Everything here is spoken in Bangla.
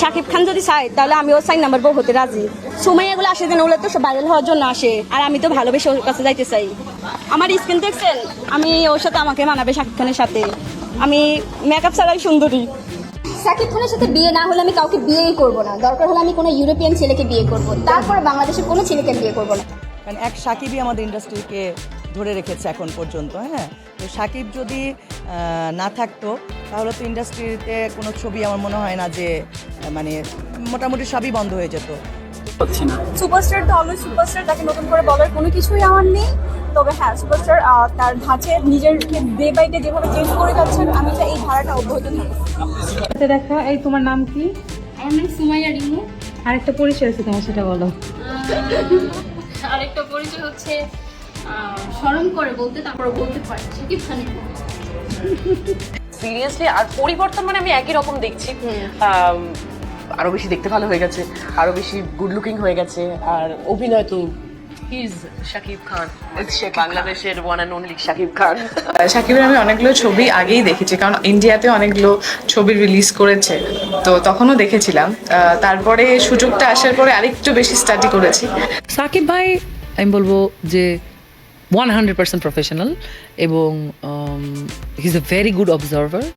শাকিব খান যদি চায় তাহলে আমিও চাই নাম্বার বউ হতে রাজি। সময় এগুলো আসে যেন ওগুলো তো সব ভাইরাল হওয়ার জন্য আসে। আর আমি তো ভালোবেসে ওর কাছে যাইতে চাই। আমার স্কিন দেখছেন? আমি ওর সাথে আমাকে মানাবে শাকিব খানের সাথে। আমি মেকআপ ছাড়াই সুন্দরী। সাকিব খানের সাথে বিয়ে না হলে আমি কাউকে বিয়েই করব না। দরকার হলে আমি কোনো ইউরোপিয়ান ছেলেকে বিয়ে করব। তারপর বাংলাদেশের কোনো ছেলেকে বিয়ে করব না। কারণ এক সাকিবই আমাদের ইন্ডাস্ট্রিকে ধরে রেখেছে এখন পর্যন্ত হ্যাঁ? তো সাকিব যদি না থাকতো তাহলে তো ইন্ডাস্ট্রিতে কোনো ছবি আমার মনে হয় না যে মানে মোটামুটি সবই বন্ধ হয়ে যেত। হচ্ছে না। সুপারস্টার তো অলওয়েজ সুপারস্টার তাকে নতুন করে বলার কোনো কিছুই আমার নেই। তবে হ্যাঁ সুপারস্টার তার ধাঁচে নিজেরকে ডে বাই ডে যেভাবে চেঞ্জ করে যাচ্ছেন আমি চাই এই ধারাটা অব্যাহত সাথে দেখা এই তোমার নাম কি? আমার নাম সুমাইয়া রিমু। আরেকটা পরিচয় আছে তোমার সেটা বলো। আরেকটা পরিচয় হচ্ছে শরম করে বলতে তারপর বলতে পারে খানের সিরিয়াসলি আর পরিবর্তন মানে আমি একই রকম দেখছি। আম, আরও বেশি দেখতে ভালো হয়ে গেছে আরও বেশি গুড লুকিং হয়ে গেছে আর অভিনয় তো হিজ শাকিব খান বাংলাদেশের one and only Shakib Khan সাকিবের আমি অনেকগুলো ছবি আগেই দেখেছি কারণ ইন্ডিয়াতে অনেকগুলো ছবি রিলিজ করেছে। তো তখনও দেখেছিলাম। তারপরে সুযোগটা আসার পরে আরেকটু বেশি স্টাডি করেছি। সাকিব ভাই আমি বলব যে ওয়ান হান্ড্রেড পার্সেন্ট প্রফেশনাল এবং he is a very good observer